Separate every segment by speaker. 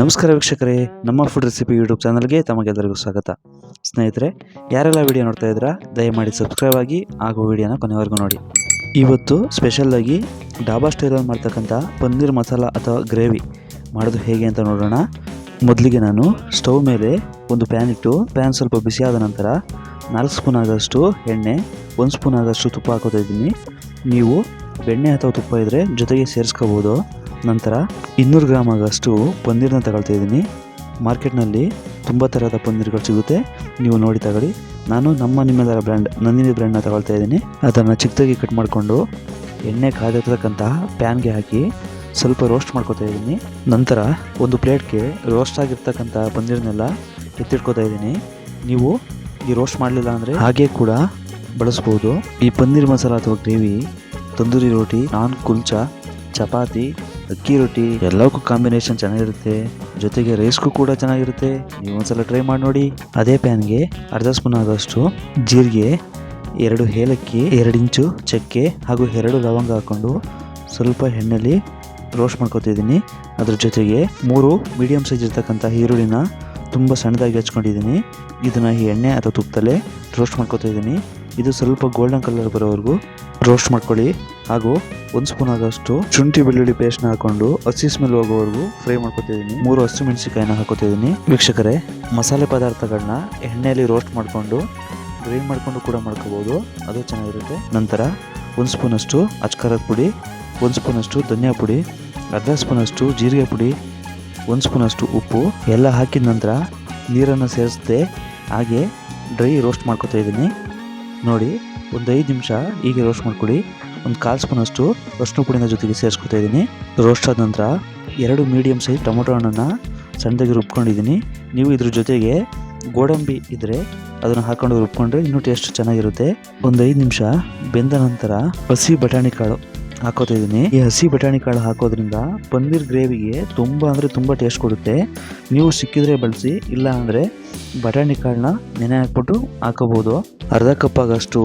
Speaker 1: ನಮಸ್ಕಾರ ವೀಕ್ಷಕರೇ, ನಮ್ಮ ಫುಡ್ ರೆಸಿಪಿ ಯೂಟ್ಯೂಬ್ ಚಾನಲ್ಗೆ ತಮಗೆಲ್ಲರಿಗೂ ಸ್ವಾಗತ. ಸ್ನೇಹಿತರೆ, ಯಾರೆಲ್ಲ ವಿಡಿಯೋ ನೋಡ್ತಾ ಇದ್ದೀರಾ, ದಯಮಾಡಿ ಸಬ್ಸ್ಕ್ರೈಬ್ ಆಗಿ ಹಾಗೂ ವಿಡಿಯೋನ ಕೊನೆವರೆಗೂ ನೋಡಿ. ಇವತ್ತು ಸ್ಪೆಷಲ್ಲಾಗಿ ಡಾಬಾ ಸ್ಟೈಲಲ್ಲಿ ಮಾಡ್ತಕ್ಕಂಥ ಪನ್ನೀರ್ ಮಸಾಲ ಅಥವಾ ಗ್ರೇವಿ ಮಾಡೋದು ಹೇಗೆ ಅಂತ ನೋಡೋಣ. ಮೊದಲಿಗೆ ನಾನು ಸ್ಟವ್ ಮೇಲೆ ಒಂದು ಪ್ಯಾನ್ ಇಟ್ಟು ಪ್ಯಾನ್ ಸ್ವಲ್ಪ ಬಿಸಿಯಾದ ನಂತರ ನಾಲ್ಕು ಸ್ಪೂನ್ ಆದಷ್ಟು ಎಣ್ಣೆ, ಒಂದು ಸ್ಪೂನ್ ಆದಷ್ಟು ತುಪ್ಪ ಹಾಕೋತಾ ಇದ್ದೀನಿ. ನೀವು ಬೆಣ್ಣೆ ಅಥವಾ ತುಪ್ಪ ಇದ್ದರೆ ಜೊತೆಗೆ ಸೇರಿಸ್ಕೋಬೋದು. ನಂತರ ಇನ್ನೂರು ಗ್ರಾಮ್ ಆಗಷ್ಟು ಪನ್ನೀರ್ನ ತಗೊಳ್ತಾ ಇದ್ದೀನಿ. ಮಾರ್ಕೆಟ್ನಲ್ಲಿ ತುಂಬ ಥರದ ಪನ್ನೀರ್ಗಳು ಸಿಗುತ್ತೆ. ನೀವು ನೋಡಿ ತಗೊಳ್ಳಿ. ನಾನು ನಮ್ಮ ನಿಮ್ಮೆಲ್ಲರ ಬ್ರ್ಯಾಂಡ್, ನಂದಿನಿ ಬ್ರ್ಯಾಂಡ್ನ ತಗೊಳ್ತಾ ಇದ್ದೀನಿ. ಅದನ್ನು ಚಿಕ್ಕದಾಗಿ ಕಟ್ ಮಾಡಿಕೊಂಡು ಎಣ್ಣೆ ಕಾದಿರ್ತಕ್ಕಂತಹ ಪ್ಯಾನ್ಗೆ ಹಾಕಿ ಸ್ವಲ್ಪ ರೋಸ್ಟ್ ಮಾಡ್ಕೋತಾ ಇದ್ದೀನಿ. ನಂತರ ಒಂದು ಪ್ಲೇಟ್ಗೆ ರೋಸ್ಟ್ ಆಗಿರ್ತಕ್ಕಂಥ ಪನ್ನೀರ್ನೆಲ್ಲ ಎತ್ತಿಟ್ಕೋತಾ ಇದ್ದೀನಿ. ನೀವು ಈ ರೋಸ್ಟ್ ಮಾಡಲಿಲ್ಲ ಅಂದರೆ ಹಾಗೆ ಕೂಡ ಬಳಸ್ಬೋದು. ಈ ಪನ್ನೀರ್ ಮಸಾಲ ಅಥವಾ ಗ್ರೇವಿ, ತಂದೂರಿ ರೋಟಿ, ನಾನ್ ಕುಲ್ಚಾ, ಚಪಾತಿ ಅಕ್ಕಿ ರೊಟ್ಟಿ ಎಲ್ಲಕ್ಕೂ ಕಾಂಬಿನೇಷನ್ ಚೆನ್ನಾಗಿರುತ್ತೆ. ಜೊತೆಗೆ ರೈಸ್ಗೂ ಕೂಡ ಚೆನ್ನಾಗಿರುತ್ತೆ. ನೀವು ಒಂದ್ಸಲ ಟ್ರೈ ಮಾಡಿ ನೋಡಿ. ಅದೇ ಪ್ಯಾನ್ಗೆ ಅರ್ಧ ಸ್ಪೂನ್ ಆಗೋಷ್ಟು ಜೀರಿಗೆ, ಎರಡು ಏಲಕ್ಕಿ, ಎರಡು ಇಂಚು ಚಕ್ಕೆ ಹಾಗೂ ಎರಡು ಲವಂಗ ಹಾಕೊಂಡು ಸ್ವಲ್ಪ ಎಣ್ಣೆಲಿ ರೋಸ್ಟ್ ಮಾಡ್ಕೊತಿದ್ದೀನಿ. ಅದ್ರ ಜೊತೆಗೆ ಮೂರು ಮೀಡಿಯಂ ಸೈಜ್ ಇರ್ತಕ್ಕಂಥ ಈರುಳ್ಳಿನ ತುಂಬ ಸಣ್ಣದಾಗಿ ಹಚ್ಕೊಂಡಿದ್ದೀನಿ. ಇದನ್ನು ಈ ಎಣ್ಣೆ ಅಥವಾ ತುಪ್ಪದಲ್ಲೇ ರೋಸ್ಟ್ ಮಾಡ್ಕೊತಾ ಇದ್ದೀನಿ ಇದು ಸ್ವಲ್ಪ ಗೋಲ್ಡನ್ ಕಲರ್ ಬರೋವರೆಗೂ ರೋಸ್ಟ್ ಮಾಡ್ಕೊಳ್ಳಿ. ಹಾಗೂ ಒಂದು ಸ್ಪೂನ್ ಆಗೋಷ್ಟು ಶುಂಠಿ ಬೆಳ್ಳುಳ್ಳಿ ಪೇಸ್ಟ್ನ ಹಾಕೊಂಡು ಹಸಿ ಸ್ಮೆಲ್ ಹೋಗೋವರೆಗೂ ಫ್ರೈ ಮಾಡ್ಕೊತಿದ್ದೀನಿ. ಮೂರು ಹಸಿ ಮೆಣಸಿಕಾಯಿನ ಹಾಕೋತಿದ್ದೀನಿ. ವೀಕ್ಷಕರೇ, ಮಸಾಲೆ ಪದಾರ್ಥಗಳನ್ನ ಎಣ್ಣೆಯಲ್ಲಿ ರೋಸ್ಟ್ ಮಾಡಿಕೊಂಡು ಗ್ರೈಂಡ್ ಮಾಡಿಕೊಂಡು ಕೂಡ ಮಾಡ್ಕೋಬೋದು. ಅದು ಚೆನ್ನಾಗಿರುತ್ತೆ. ನಂತರ ಒಂದು ಸ್ಪೂನಷ್ಟು ಅಚ್ಕಾರದ ಪುಡಿ, ಒಂದು ಸ್ಪೂನಷ್ಟು ಧನಿಯಾ ಪುಡಿ, ಅರ್ಧ ಸ್ಪೂನಷ್ಟು ಜೀರಿಗೆ ಪುಡಿ, ಒಂದು ಸ್ಪೂನಷ್ಟು ಉಪ್ಪು. ಎಲ್ಲ ಹಾಕಿದ ನಂತರ ನೀರನ್ನು ಸೇರಿಸ್ದೆ ಹಾಗೆ ಡ್ರೈ ರೋಸ್ಟ್ ಮಾಡ್ಕೊತಾ ಇದ್ದೀನಿ ನೋಡಿ, ಒಂದು ಐದು ನಿಮಿಷ ಹೀಗೆ ರೋಸ್ಟ್ ಮಾಡ್ಕೊಳ್ಳಿ. ಒಂದು ಕಾಲು ಸ್ಪೂನಷ್ಟು ಅಷ್ಟು ಪುಡಿನ ಜೊತೆಗೆ ಸೇರಿಸ್ಕೊತಾ ಇದ್ದೀನಿ. ರೋಸ್ಟ್ ಆದ ನಂತರ ಎರಡು ಮೀಡಿಯಮ್ ಸೈಜ್ ಟೊಮೊಟೊ ಹಣ್ಣನ್ನು ಸಣ್ಣದಾಗಿ ರುಬ್ಕೊಂಡಿದ್ದೀನಿ. ನೀವು ಇದ್ರ ಜೊತೆಗೆ ಗೋಡಂಬಿ ಇದ್ದರೆ ಅದನ್ನು ಹಾಕೊಂಡು ರುಬ್ಕೊಂಡ್ರೆ ಇನ್ನೂ ಟೇಸ್ಟ್ ಚೆನ್ನಾಗಿರುತ್ತೆ. ಒಂದು ಐದು ನಿಮಿಷ ಬೆಂದ ನಂತರ ಹಸಿ ಬಟಾಣಿ ಕಾಳು ಹಾಕೋತಾ ಇದ್ದೀನಿ. ಈ ಹಸಿ ಬಟಾಣಿ ಕಾಳು ಹಾಕೋದ್ರಿಂದ ಪನ್ನೀರ್ ಗ್ರೇವಿಗೆ ತುಂಬ ಅಂದರೆ ತುಂಬ ಟೇಸ್ಟ್ ಕೊಡುತ್ತೆ. ನೀವು ಸಿಕ್ಕಿದ್ರೆ ಬಳಸಿ ಇಲ್ಲ ಅಂದರೆ ಬಟಾಣಿ ಕಾಳನ್ನ ನೆನೆ ಹಾಕ್ಬಿಟ್ಟು ಹಾಕೋಬೋದು ಅರ್ಧ ಕಪ್ ಆಗಷ್ಟು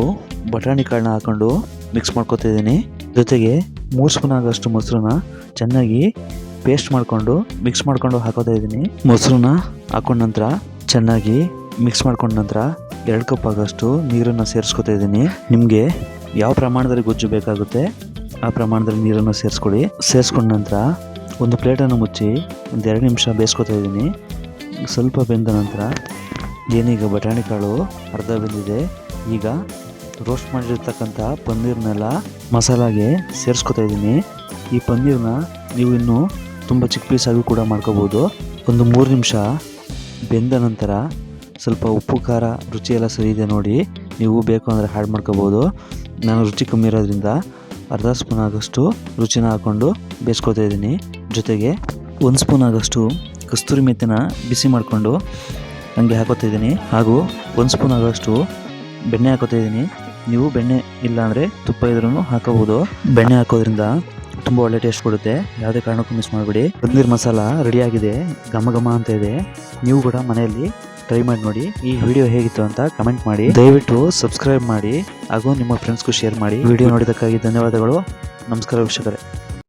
Speaker 1: ಬಟಾಣಿ ಕಾಳನ್ನ ಹಾಕೊಂಡು ಮಿಕ್ಸ್ ಮಾಡ್ಕೊತಾ ಇದ್ದೀನಿ ಜೊತೆಗೆ ಮೂರು ಸ್ಪೂನ್ ಆಗೋಷ್ಟು ಮೊಸರನ್ನ ಚೆನ್ನಾಗಿ ಪೇಸ್ಟ್ ಮಾಡಿಕೊಂಡು ಮಿಕ್ಸ್ ಮಾಡಿಕೊಂಡು ಹಾಕೋತಾ ಇದ್ದೀನಿ ಮೊಸರನ್ನ ಹಾಕೊಂಡ ನಂತರ ಚೆನ್ನಾಗಿ ಮಿಕ್ಸ್ ಮಾಡ್ಕೊಂಡ ನಂತರ ಎರಡು ಕಪ್ ಆಗೋಷ್ಟು ನೀರನ್ನು ಸೇರಿಸ್ಕೊತಾ ಇದ್ದೀನಿ ನಿಮಗೆ ಯಾವ ಪ್ರಮಾಣದಲ್ಲಿ ಗೊಜ್ಜು ಬೇಕಾಗುತ್ತೆ ಆ ಪ್ರಮಾಣದಲ್ಲಿ ನೀರನ್ನು ಸೇರಿಸ್ಕೊಳ್ಳಿ ಸೇರಿಸ್ಕೊಂಡ ನಂತರ ಒಂದು ಪ್ಲೇಟನ್ನು ಮುಚ್ಚಿ ಒಂದು ಎರಡು ನಿಮಿಷ ಬೇಯಿಸ್ಕೊತಾ ಇದ್ದೀನಿ ಸ್ವಲ್ಪ ಬೆಂದ ನಂತರ ಏನೀಗ ಬಟಾಣಿ ಕಾಳು, ಅರ್ಧ ಬೆಂದಿದೆ. ಈಗ ರೋಸ್ಟ್ ಮಾಡಿರ್ತಕ್ಕಂಥ ಪನ್ನೀರ್ನೆಲ್ಲ ಮಸಾಲಾಗೆ ಸೇರಿಸ್ಕೊತಾ ಇದ್ದೀನಿ. ಈ ಪನ್ನೀರ್ನ ನೀವು ಇನ್ನೂ ತುಂಬ ಚಿಕ್ಕ ಪೀಸಾಗಿ ಕೂಡ ಮಾಡ್ಕೋಬೋದು. ಒಂದು ಮೂರು ನಿಮಿಷ ಬೆಂದ ನಂತರ ಸ್ವಲ್ಪ ಉಪ್ಪು, ಖಾರ ರುಚಿ ಎಲ್ಲ ಸರಿ ಇದೆ ನೋಡಿ. ನೀವು ಬೇಕು ಅಂದರೆ ಹ್ಯಾಡ್ ಮಾಡ್ಕೋಬೋದು. ನಾನು ರುಚಿ ಕಮ್ಮಿ ಇರೋದ್ರಿಂದ ಅರ್ಧ ಸ್ಪೂನ್ ಆಗೋಷ್ಟು ರುಚಿನ ಹಾಕ್ಕೊಂಡು ಬೇಯಿಸ್ಕೊತಾ ಇದ್ದೀನಿ. ಜೊತೆಗೆ ಒಂದು ಸ್ಪೂನ್ ಆಗೋಷ್ಟು ಕಸ್ತೂರಿ ಮೆತ್ತಿನ ಬಿಸಿ ಮಾಡಿಕೊಂಡು ಹಂಗೆ ಹಾಕೋತಿದ್ದೀನಿ ಹಾಗೂ ಒಂದು ಸ್ಪೂನ್ ಆಗೋಷ್ಟು ಬೆಣ್ಣೆ ಹಾಕೋತಿದ್ದೀನಿ ನೀವು ಬೆಣ್ಣೆ ಇಲ್ಲ ಅಂದರೆ ತುಪ್ಪ ಇದ್ರೂ ಹಾಕೋಬೋದು. ಬೆಣ್ಣೆ ಹಾಕೋದ್ರಿಂದ ತುಂಬ ಒಳ್ಳೆ ಟೇಸ್ಟ್ ಕೊಡುತ್ತೆ. ಯಾವುದೇ ಕಾರಣಕ್ಕೂ ಮಿಸ್ ಮಾಡಬೇಡಿ. ಪನ್ನೀರ್ ಮಸಾಲ ರೆಡಿಯಾಗಿದೆ ಘಮ ಘಮ ಅಂತ ಇದೆ. ನೀವು ಕೂಡ ಮನೆಯಲ್ಲಿ ಟ್ರೈ ಮಾಡಿ ನೋಡಿ. ಈ ವಿಡಿಯೋ ಹೇಗಿತ್ತು ಅಂತ ಕಮೆಂಟ್ ಮಾಡಿ. ದಯವಿಟ್ಟು ಸಬ್ಸ್ಕ್ರೈಬ್ ಮಾಡಿ. ಹಾಗೂ ನಿಮ್ಮ ಫ್ರೆಂಡ್ಸ್ಗೂ ಶೇರ್ ಮಾಡಿ. ವಿಡಿಯೋ ನೋಡಿದ್ದಕ್ಕಾಗಿ ಧನ್ಯವಾದಗಳು. ನಮಸ್ಕಾರ ವೀಕ್ಷಕರೇ.